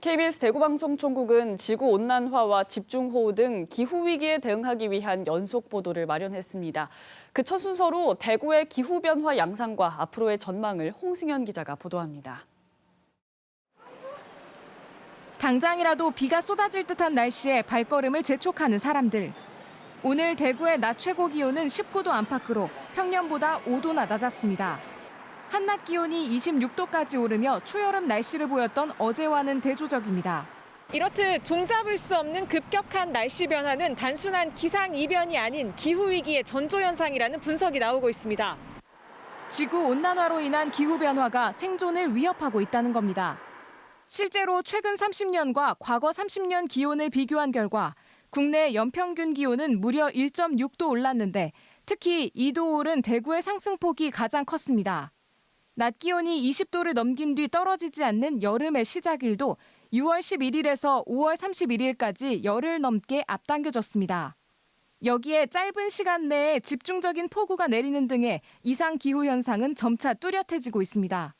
KBS 대구방송총국은 지구 온난화와 집중호우 등 기후 위기에 대응하기 위한 연속 보도를 마련했습니다. 그 첫 순서로 대구의 기후 변화 양상과 앞으로의 전망을 홍승현 기자가 보도합니다. 당장이라도 비가 쏟아질 듯한 날씨에 발걸음을 재촉하는 사람들. 오늘 대구의 낮 최고 기온은 19도 안팎으로 평년보다 5도나 낮았습니다. 한낮 기온이 26도까지 오르며 초여름 날씨를 보였던 어제와는 대조적입니다. 이렇듯 종잡을 수 없는 급격한 날씨 변화는 단순한 기상 이변이 아닌 기후 위기의 전조 현상이라는 분석이 나오고 있습니다. 지구 온난화로 인한 기후 변화가 생존을 위협하고 있다는 겁니다. 실제로 최근 30년과 과거 30년 기온을 비교한 결과 국내 연평균 기온은 무려 1.6도 올랐는데 특히 2도 오른 대구의 상승폭이 가장 컸습니다. 낮 기온이 20도를 넘긴 뒤 떨어지지 않는 여름의 시작일도 6월 11일에서 5월 31일까지 열흘 넘게 앞당겨졌습니다. 여기에 짧은 시간 내에 집중적인 폭우가 내리는 등의 이상 기후 현상은 점차 뚜렷해지고 있습니다.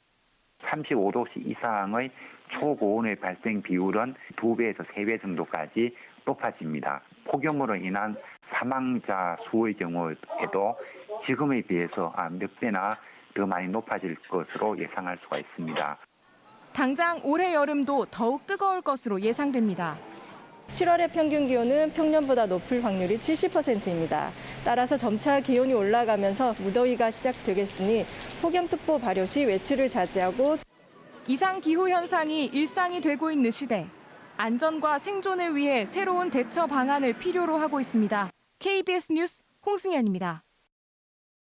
35도씨 이상의 초고온의 발생 비율은 2배에서 3배 정도까지 높아집니다. 폭염으로 인한 사망자 수의 경우에도 지금에 비해서 아, 몇 배나 더 많이 높아질 것으로 예상할 수가 있습니다. 당장 올해 여름도 더욱 뜨거울 것으로 예상됩니다. 7월의 평균 기온은 평년보다 높을 확률이 70%입니다. 따라서 점차 기온이 올라가면서 무더위가 시작되겠으니 폭염특보 발효 시 외출을 자제하고 이상 기후 현상이 일상이 되고 있는 시대. 안전과 생존을 위해 새로운 대처 방안을 필요로 하고 있습니다. KBS 뉴스 홍승현입니다.